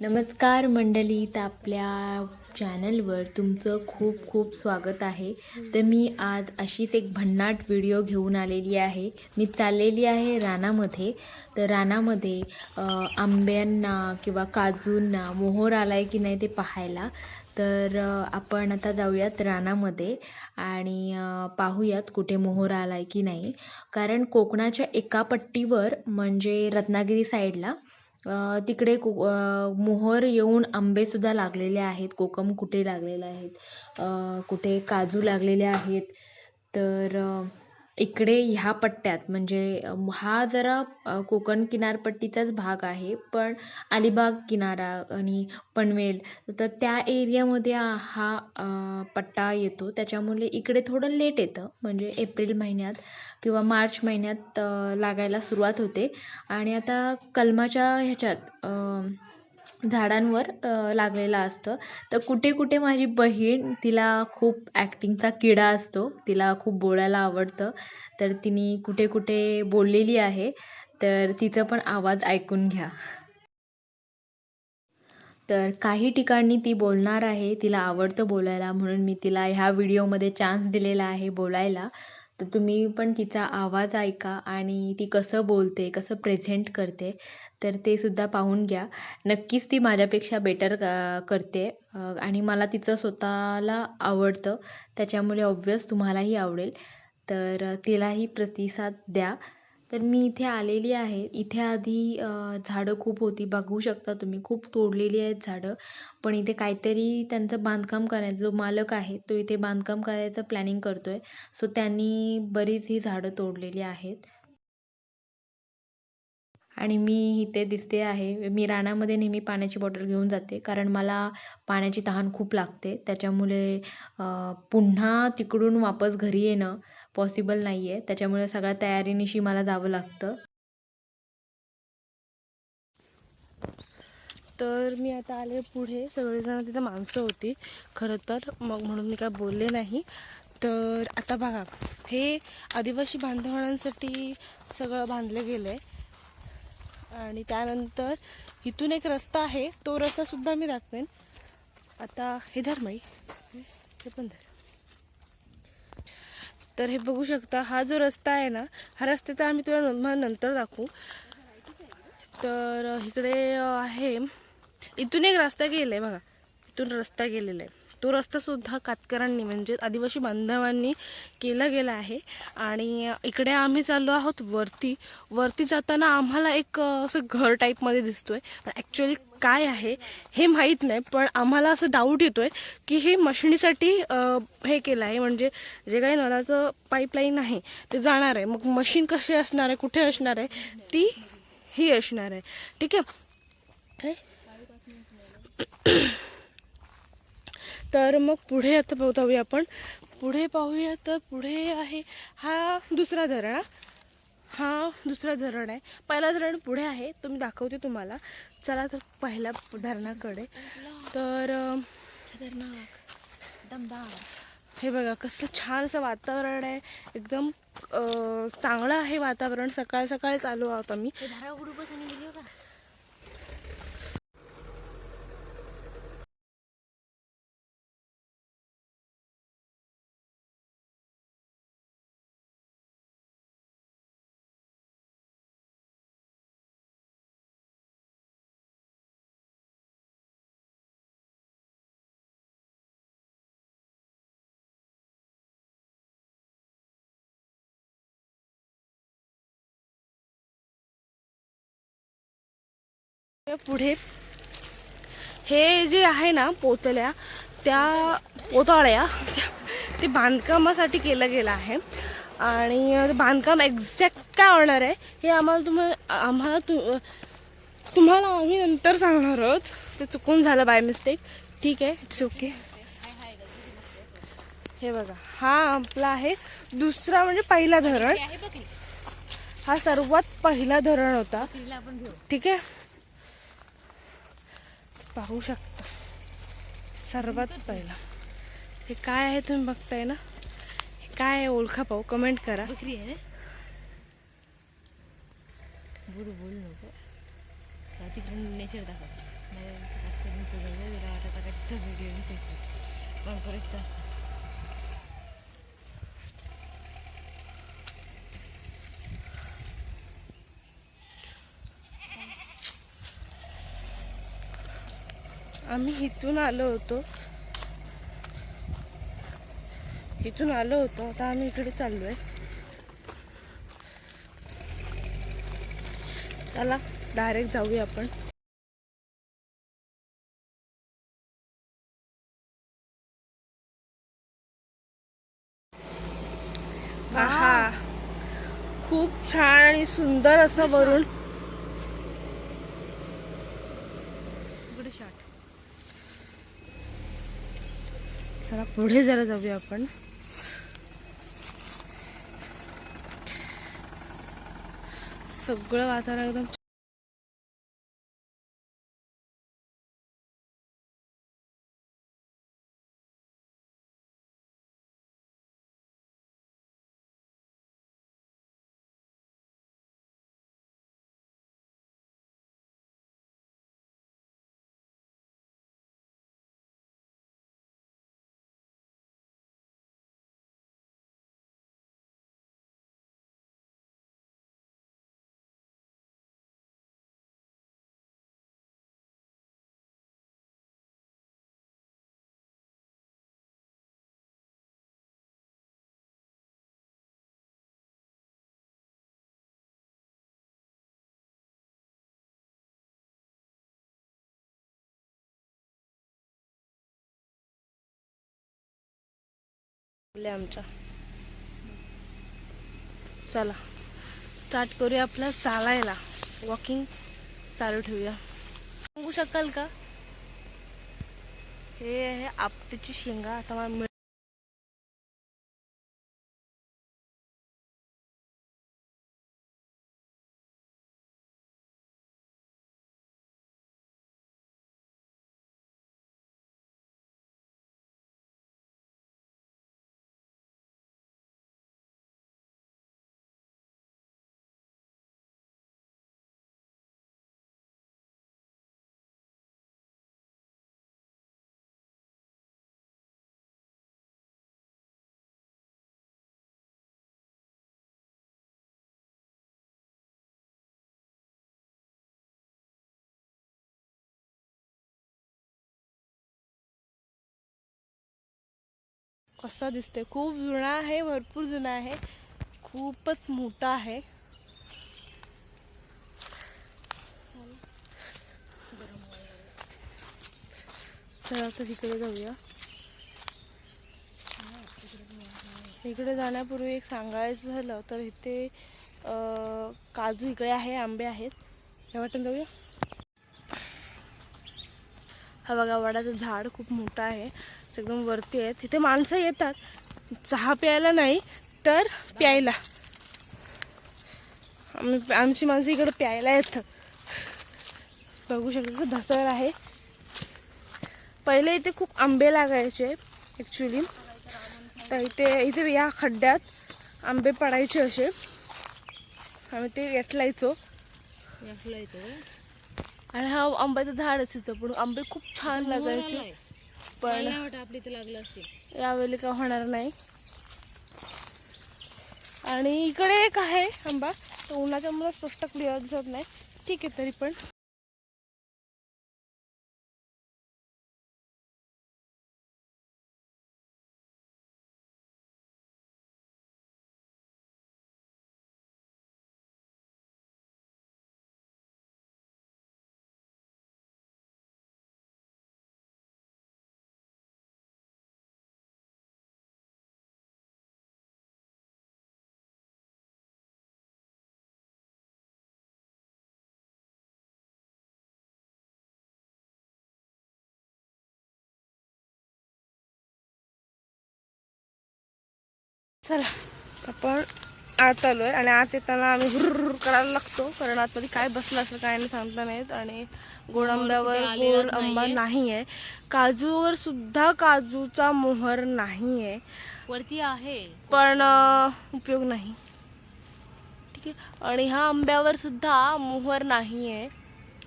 नमस्कार मंडळीत आपल्या चॅनलवर तुमचं खूप खूप स्वागत आहे. तर मी आज अशीच एक भन्नाट व्हिडिओ घेऊन आलेली आहे. मी चाललेली आहे रानामध्ये. तर रानामध्ये आंब्यांना किंवा काजूंना मोहर आला आहे की नाही ते पाहायला. तर आपण आता जाऊयात रानामध्ये आणि पाहूयात कुठे मोहर आला आहे की नाही. कारण कोकणाच्या एका पट्टीवर म्हणजे रत्नागिरी साईडला तिकडे को मोहर येऊन आंबेसुद्धा लागलेले आहेत कोकम कुठे लागलेले आहेत कुठे काजू लागलेले आहेत. तर इकडे ह्या पट्ट्यात म्हणजे हा जरा कोकण किनारपट्टीचाच भाग आहे पण अलिबाग किनारा आणि पनवेल तर त्या एरियामध्ये हा पट्टा येतो. त्याच्यामुळे इकडे थोडं लेट येतं म्हणजे एप्रिल महिन्यात किंवा मार्च महिन्यात लागायला सुरुवात होते. आणि आता कलमाच्या ह्याच्यात झाडांवर लागलेलं असतं. तर कुठे कुठे माझी बहीण तिला खूप ॲक्टिंगचा किडा असतो. तिला खूप बोलायला आवडतं. तर तिने कुठे कुठे बोललेली आहे. तर तिचं पण आवाज ऐकून घ्या. तर काही ठिकाणी ती बोलणार आहे. तिला आवडतं बोलायला. म्हणून मी तिला ह्या व्हिडिओमध्ये चान्स दिलेला आहे बोलायला. तर तुम्ही पण तिचा आवाज ऐका आणि ती कसं बोलते कसं प्रेझेंट करते. तर ते सुद्धा पाहून घ्या. नक्कीच ती माझ्यापेक्षा बेटर करते. आणि मला तिचं स्वतःला आवडतं. त्याच्यामुळे ऑब्वियस तुम्हालाही आवडेल. तर तिलाही प्रतिसाद द्या. तर मी इथे आलेली आहे. इथे आधी झाडं खूप होती. बघू शकता तुम्ही. खूप तोडलेली आहेत झाडं. पण इथे काहीतरी त्यांचं बांधकाम करायचं जो मालक आहे तो इथे बांधकाम करायचं प्लॅनिंग करतो आहे सो त्यांनी बरीच ही झाडं तोडलेली आहेत. आणि मी इथे दिसते आहे. मी रानामध्ये नेहमी पाण्याची बॉटल घेऊन जाते. कारण मला पाण्याची तहान खूप लागते. त्याच्यामुळे पुन्हा तिकडून वापस घरी येणं पॉसिबल नाही आहे त्याच्यामुळे सगळ्या तयारीनिशी मला जावं लागतं. तर मी आता आले पुढे. सगळेजण तिथं माणसं होती. खरं तर मग म्हणून मी काय बोलले नाही. तर आता बघा हे आदिवासी बांधवांसाठी सगळं बांधलं गेलं आहे आणि त्यानंतर इथून एक रस्ता आहे. तो रस्ता सुद्धा मी दाखवेन. आता हे धर माई. हे पण धर. तर हे बघू शकता हा जो रस्ता आहे ना हा रस्त्याचा आम्ही तुला न- नंतर दाखवू. तर इकडे आहे. इथून एक रस्ता गेलाय बघा. इथून रस्ता गेलेला आहे. तो रस्तासुद्धा कातकरांनी म्हणजे आदिवासी बांधवांनी केला गेला आहे. आणि इकडे आम्ही चाललो आहोत वरती. वरती जाताना आम्हाला एक असं घर टाईपमध्ये दिसतोय. पण ॲक्च्युली काय आहे हे माहीत नाही पण आम्हाला असं डाऊट येतोय की हे मशिनीसाठी हे केलं आहे. म्हणजे जे काही नळाचं पाईपलाईन आहे ते जाणार आहे. मग मशीन कशी असणार आहे कुठे असणार आहे ती ही असणार आहे. ठीक आहे? तर मग पुढे आता पाहू- आपण. पुढे पाहूया तर पुढे आहे हा दुसरा धरण हा. दुसरा धरण आहे. पहिला धरण पुढे आहे. तो मी दाखवते तुम्हाला. चला तर पहिल्या धरणाकडे. तर हे बघा कसं छान असं वातावरण आहे. एकदम चांगलं आहे वातावरण. सकाळ सकाळी चालू आहोत आम्ही. पुढे हे जे आहे ना पोतल्या त्या पोतळ्या ते बांधकामासाठी केलं गेलं आहे. आणि बांधकाम एक्झॅक्ट काय होणार आहे हे आम्हाला तुम्हाला आम्हाला तु तुम्हाला आम्ही नंतर सांगणार आहोत. ते चुकून झालं बाय मिस्टेक ठीक आहे इट्स ओके हे बघा हा आपला आहे दुसरा म्हणजे पहिला धरण. हा सर्वात पहिला धरण होता. ठीक आहे? पाहू शकता. सर्वात पहिला. हे काय आहे तुम्ही बघताय ना? हे काय आहे ओळखा पाहू कमेंट करा. बोल नको. तिकडून नेचर दाखव. वाटत असतं. आम्ही इथून आलो होतो. इथून आलो होतो. आता आम्ही इकडे चाललोय. चला डायरेक्ट जाऊया आपण. आहा. खूप छान आणि सुंदर असं वरून चला पुढे जरा जाऊया आपण. सगळं वातावरण एकदम आमच्या. चला स्टार्ट करूया आपलं चालायला. वॉकिंग चालू ठेवूया. सांगू शकाल का? हे आहे आपटेची शेंगा. आता मला कसा दिसतोय. खूप जुना आहे भरपूर जुना आहे. खूपच मोठा आहे. चला तर तिकडे जाऊया. इकडे जाण्यापूर्वी एक सांगायचं झालं तर इथे अं, काजू इकडे आहे आंबे आहेत. या वाटून जाऊया. हा बघा वडाचं झाड खूप मोठं आहे. एकदम वरती आहे तिथे माणसं येतात. चहा प्यायला नाही तर प्यायला. आम्ही आमची माणसं इकडे प्यायला येतात. बघू शकतो धसर आहे. पहिले इथे खूप आंबे लागायचे ॲक्च्युली तर इथे इथे या खड्ड्यात आंबे पडायचे असे. आम्ही ते येटलायचो आणि हा आंब्याचं झाड तिथं पण. आंबे खूप छान लागायचे. पण आपली इथे लागलं यावेळी का होणार नाही. आणि इकडे एक आहे आंबा. तो उन्हाच्या मुळे स्पष्ट क्लिअर दिसत नाही. ठीक आहे तरी पण. चला. आपण आत आलोय आणि आत येताना आम्ही हुर्र करायला लागतो. कारण आतमध्ये काय बसलं असं काय नाही सांगता नाहीत आणि गोड आंब्यावर गोड आंबा नाही आहे काजूवर सुद्धा काजूचा मोहर नाही आहे वरती आहे. पण उपयोग नाही. ठीक आहे. आणि ह्या आंब्यावर सुद्धा मोहर नाही आहे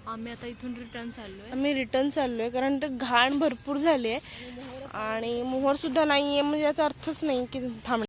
आम्ही आता इथून रिटर्न चाललोय. आम्ही रिटर्न चाललोय कारण ते घाण भरपूर झाली आहे आणि मोहर सुद्धा नाहीये. म्हणजे याचा अर्थच नाही की थांब